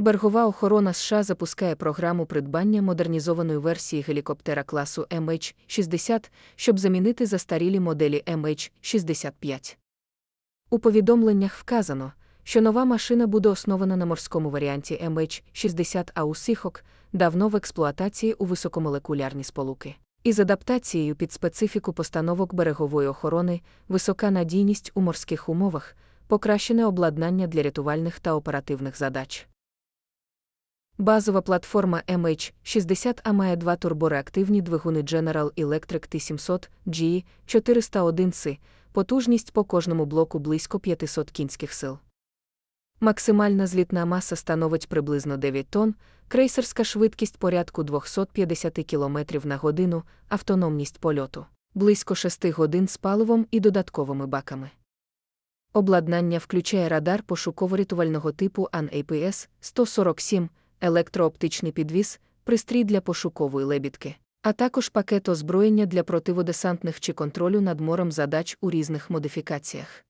Бергова охорона США запускає програму придбання модернізованої версії гелікоптера класу MH-60, щоб замінити застарілі моделі MH-65. У повідомленнях вказано, що нова машина буде основана на морському варіанті MH-60 Аусіхок, давно в експлуатації у високомолекулярні сполуки. Із адаптацією під специфіку постановок берегової охорони, висока надійність у морських умовах, покращене обладнання для рятувальних та оперативних задач. Базова платформа MH60A має два турбореактивні двигуни General Electric T700 GE 401C, потужність по кожному блоку близько 500 кінських сил. Максимальна злітна маса становить приблизно 9 тонн, крейсерська швидкість порядку 250 км на годину, автономність польоту близько 6 годин з паливом і додатковими баками. Обладнання включає радар пошуково-рятувального типу AN-APS 147, електрооптичний підвіз, пристрій для пошукової лебідки, а також пакет озброєння для противодесантних чи контролю над морем задач у різних модифікаціях.